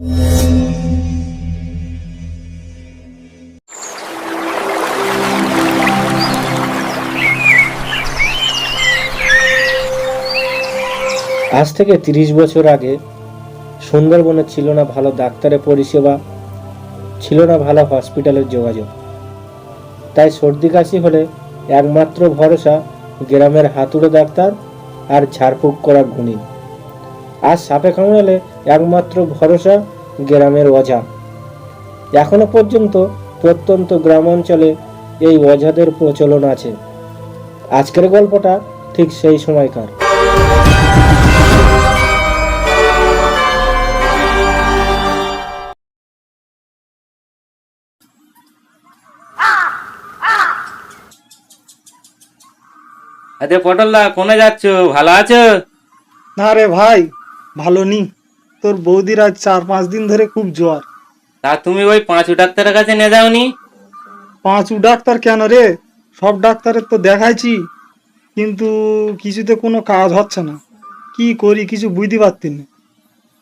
আজ থেকে তিরিশ বছর আগে সুন্দরবনে ছিল না ভালো ডাক্তারের পরিষেবা, ছিল না ভালো হসপিটালের যোগাযোগ। তাই সর্দি কাশি হলে একমাত্র ভরসা গ্রামের হাতুড়ে ডাক্তার আর ঝাড়ফুঁক করা গুণী আজ সাপে কামড়ালে একমাত্র ভরসা গ্রামের অঝা এখনও পর্যন্ত প্রত্যন্ত গ্রাম অঞ্চলে এই অঝাদের প্রচলন আছে। আজকের গল্পটা ঠিক সেই সময়কার। আরে পটলদা কোনে যাচ্ছ? ভালো আছো? না রে ভাই ভালো নি তোর বৌদির আজ চার পাঁচ দিন ধরে খুব জ্বর। তা তুমি ওই পাঁচু ডাক্তারের কাছে নিয়ে যাওনি? পাঁচু ডাক্তার কেন রে? সব ডাক্তারের তো দেখাইছি। কিন্তু কিছুতে কোনো কাজ হচ্ছে না। কি করি কিছু বুঝতে পারতি না।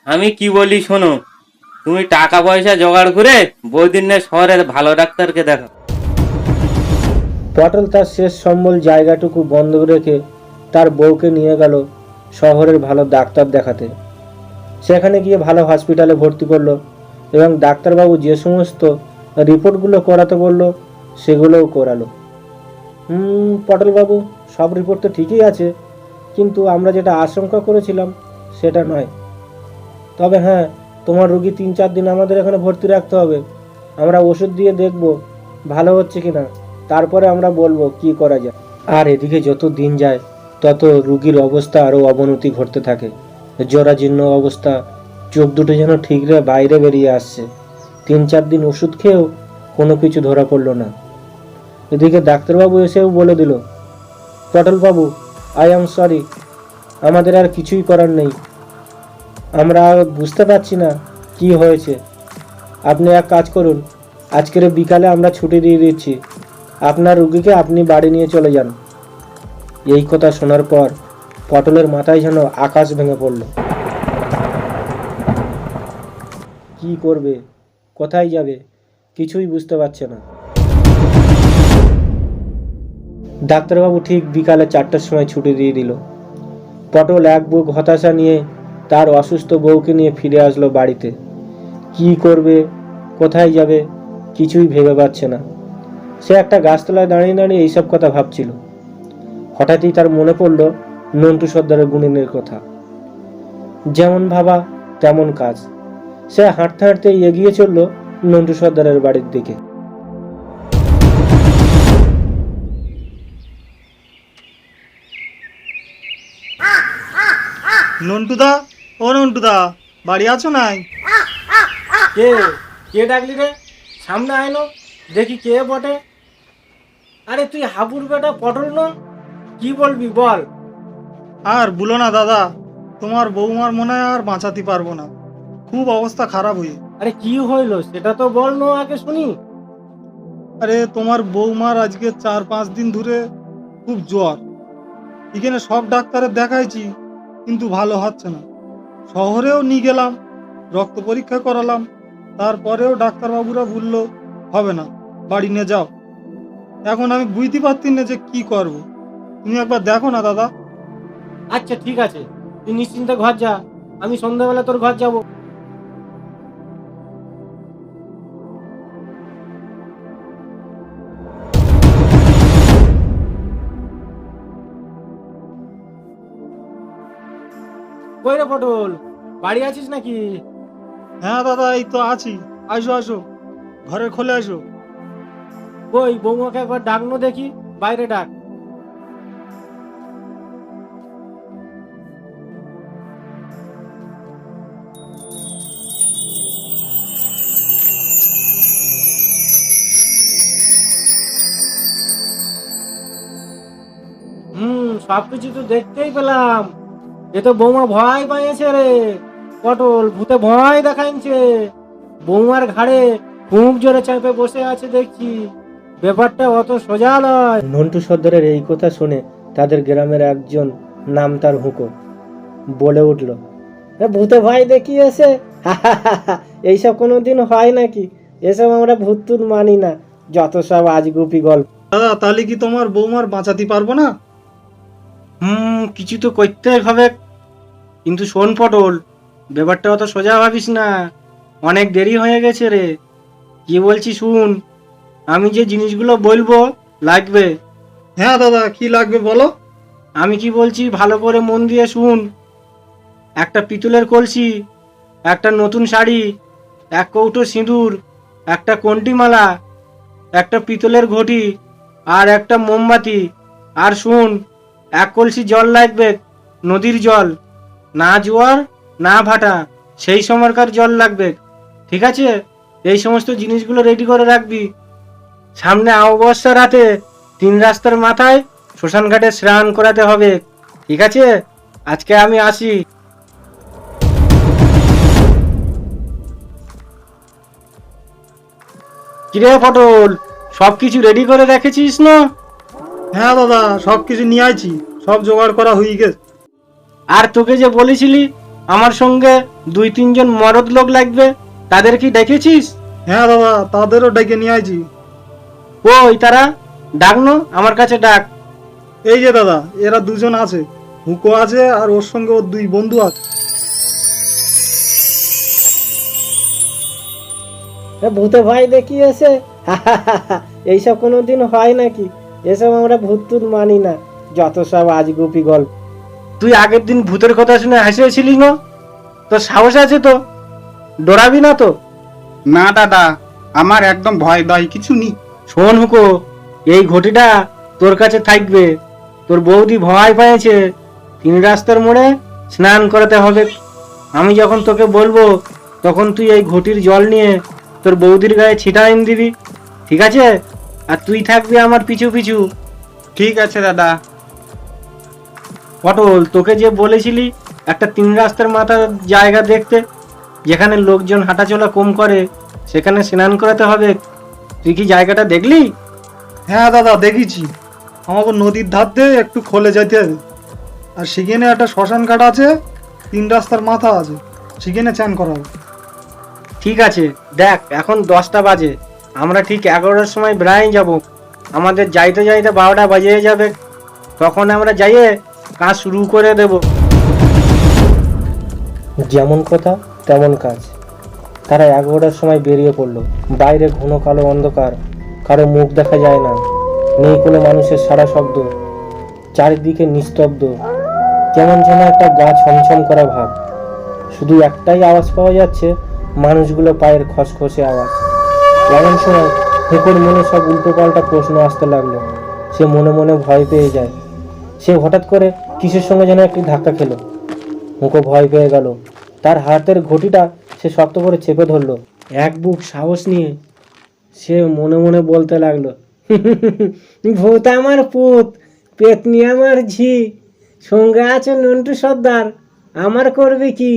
আমি কি বলি শোনো তুমি টাকা পয়সা জোগাড় করে বৌদিন নিয়ে শহরের ভালো ডাক্তারকে দেখো পটল তার শেষ সম্বল জায়গাটুকু বন্ধ রেখে তার বউকে নিয়ে গেল শহরের ভালো ডাক্তার দেখাতে। সেখানে গিয়ে ভালো হসপিটালে ভর্তি করল এবং ডাক্তারবাবু যে সমস্ত রিপোর্টগুলো করাতে বলল, সেগুলোও করালো। হুম, পটলবাবু, সব রিপোর্ট তো ঠিকই আছে, কিন্তু আমরা যেটা আশঙ্কা করেছিলাম সেটা নয়। তবে হ্যাঁ তোমার রুগী তিন চার দিন আমাদের এখানে ভর্তি রাখতে হবে। আমরা ওষুধ দিয়ে দেখব ভালো হচ্ছে কিনা, তারপরে আমরা বলব কি করা যায়। আর এদিকে যত দিন যায়, তত রুগীর অবস্থা আরও অবনতি ঘটতে থাকে। জরাজীর্ণ অবস্থা। চোখ দুটো যেন ঠিকরে বাইরে বেরিয়ে আসছে। তিন চার দিন ওষুধ খেয়েও কোনো কিছু ধরা পড়ল না। এদিকে ডাক্তারবাবু এসেও বলে দিল, পটলবাবু আই এম সরি আমাদের আর কিছুই করার নেই। আমরা বুঝতে পারছি না কি হয়েছে। আপনি এক কাজ করুন, আজকের বিকালে আমরা ছুটি দিয়ে দিচ্ছি। আপনার রুগীকে আপনি বাড়ি নিয়ে চলে যান। এই কথা শোনার পর পটলের মাথায় যেন আকাশ ভেঙে পড়ল। কি করবে? কোথায় যাবে? কিছুই বুঝতে পারছে না। ডাক্তারবাবু ঠিক বিকালে চারটার সময় ছুটি দিয়ে দিল। পটল এক বুক হতাশা নিয়ে তার অসুস্থ বউকে নিয়ে ফিরে আসলো বাড়িতে। কি করবে? কোথায় যাবে? কিছুই ভেবে পাচ্ছে না। সে একটা গাছতলায় দাঁড়িয়ে দাঁড়িয়ে এইসব কথা ভাবছিল। হঠাৎই তার মনে পড়ল নন্টু সর্দারের গুণিনের কথা। যেমন ভাবা তেমন কাজ। সে হাঁটতে হাঁটতে এগিয়ে চলল নন্টু সর্দারের বাড়ির দিকে। নন্টুদা ও নন্টুদা বাড়ি আছো নাই? কে কে ডাকলি রে? সামনে আইলো দেখি কে বটে। আরে তুই হাবুর বেটা পটল না? কি বলবি বল? আর বলো না দাদা। তোমার বৌমার মনে হয় আর বাঁচাতে পারব না। খুব অবস্থা খারাপ হয়ে। আরে কি হইল সেটা তো বল না আগে শুনি। আরে তোমার বৌমার আজকে চার পাঁচ দিন ধরে খুব জ্বর। এখানে সব ডাক্তারের দেখাইছি কিন্তু ভালো হচ্ছে না। শহরেও নিয়ে গেলাম রক্ত পরীক্ষা করালাম। তারপরেও ডাক্তারবাবুরা বলল হবে না বাড়ি নিয়ে যাও। এখন আমি বুঝতে পারছি না যে কি করব। তুমি একবার দেখো না দাদা। আচ্ছা ঠিক আছে। তুই নিশ্চিন্তে ঘর যা। আমি সন্ধ্যাবেলা তোর ঘর যাব। কই রে পটল? বাড়ি আছিস নাকি? হ্যাঁ দাদা এই তো আছি। আসো আসো। ঘরে খোলে আসো। কই বৌমাকে একবার ডাকনো দেখি বাইরে ডাক। সবকিছু তো দেখতেই পেলাম। এ তো বৌমা ভয় পাইছে রে। পটল ভূতে ভয় দেখাইছে। বৌমার ঘাড়ে খুব জোরে চাপে বসে আছে দেখছি। ব্যাপারটা অত সোজা নয়। নন্টু সর্দারের এই কথা শুনে তাদের গ্রামের একজন নাম তার হুঁকো বলে উঠল ভূতে ভয় দেখিয়েছে? এইসব কোনো দিন হয় নাকি? এসব আমরা ভূতুত মানি না। যত সব আজগুপি গল্প। দাদা তাহলে কি তোমার বৌমার বাঁচাতে পারব না? হুম কিছু তো করতেই হবে। কিন্তু শোন পটল ব্যাপারটা অত সোজা ভাবিস না। অনেক দেরি হয়ে গেছে রে। কি বলছি শুন আমি যে জিনিসগুলো বলব লাগবে? হ্যাঁ দাদা কি লাগবে বলো? আমি কি বলছি ভালো করে মন দিয়ে শুন। একটা পিতলের কলসি একটা নতুন শাড়ি এক কৌটো সিঁদুর একটা কন্টিমালা একটা পিতলের ঘটি আর একটা মোমবাতি। আর শুন এক কলসি জল লাগবে, নদীর জল। না জোয়ার, না ভাটা, সেই সময়কার জল লাগবে। ঠিক আছে? এই সমস্ত জিনিসগুলো রেডি করে রাখবি। সামনে অমাবস্যা রাতে তিন রাস্তার মাথায় শ্মশান ঘাটে স্নান করাতে হবে। ঠিক আছে? আজকে আমি আসি। কিরে পটল সব কিছু রেডি করে রেখেছিস না? হ্যাঁ দাদা সব কিছু নিয়ে আইছি সব জোগাড় করা হয়ে গেছে। আর তোকে যে বলেছিলি আমার সঙ্গে দুই তিনজন মরদ লোক লাগবে তাদের কি ডেকেছিস? হ্যাঁ দাদা তাদেরও ডেকে নিয়ে আইছি। ওই তারা ডাক নো আমার কাছে ডাক। এই যে দাদা এরা দুজন আছে হুকো আছে আর ওর সঙ্গে ওর দুই বন্ধু আছে। ভূতে ভাই দেখিয়েছে? এইসব কোনো দিন হয় নাকি? এসব আমরা ভূত টুত মানি না। যত সব আজগুপি গল্প। তুই আগের দিন ভূতের কথা শুনে হাসিয়েছিলি না তো সাহস আছে তো? ডরাবি না তো? না দাদা আমার একদম ভয় দয় কিছু নেই। শোন হুকো এই ঘটিটা তোর কাছে থাকবে। তোর বৌদি ভয় পেয়েছে তিন রাস্তার মোড়ে স্নান করাতে হবে। আমি যখন তোকে বলব তখন তুই এই ঘটির জল নিয়ে তোর বৌদির গায়ে ছিটাইন দিবি। ঠিক আছে? আর তুই থাকবি আমার পিছু পিছু। ঠিক আছে দাদা। পটল তোকে যে বলেছিলি একটা তিন রাস্তার মাথার জায়গা দেখতে যেখানে লোকজন হাঁটাচলা কম করে সেখানে স্নান করাতে হবে। তুই কি জায়গাটা দেখলি? হ্যাঁ দাদা দেখেছি। আমাকে নদীর ধার দিয়ে একটু খোলে যেতে হবে। আর সেখানে একটা শ্মশান ঘাট আছে তিন রাস্তার মাথা আছে সেখানে চান করা হবে। ঠিক আছে দেখ এখন দশটা বাজে। আমরা ঠিক এগারোটার সময় বেড়াই যাব। আমাদের যাইতে যাইতে বারোটা বাজিয়ে যাবে। তখন আমরা যাইয়ে কাজ শুরু করে দেব। যেমন কথা, তেমন কাজ। তারা এগারোটার সময় বেরিয়ে পড়ল। বাইরে ঘন কালো অন্ধকার। কারও মুখ দেখা যায় না। নেই কোনো মানুষের সারা শব্দ। চারিদিকে নিস্তব্ধ। কেমন যেন একটা গা ছমছম করা ভাব। শুধু একটাই আওয়াজ পাওয়া যাচ্ছে, মানুষগুলো পায়ের খসখসে আওয়াজ। এমন সময় হেকোর মনে সব উল্টোপাল্টা প্রশ্ন আসতে লাগল। সে মনে মনে ভয় পেয়ে যায়। সে হঠাৎ করে কিসের সঙ্গে যেন একটি ধাক্কা খেলো। মুখো ভয় পেয়ে গেল। তার হাতের ঘটিটা সে শক্ত করে চেপে ধরলো। এক বুক সাহস নিয়ে সে মনে মনে বলতে লাগল ভূত আমার পুত, পেতনি আমার ঝি, সঙ্গে আছে নন্টু সর্দার, আমার করবে কি?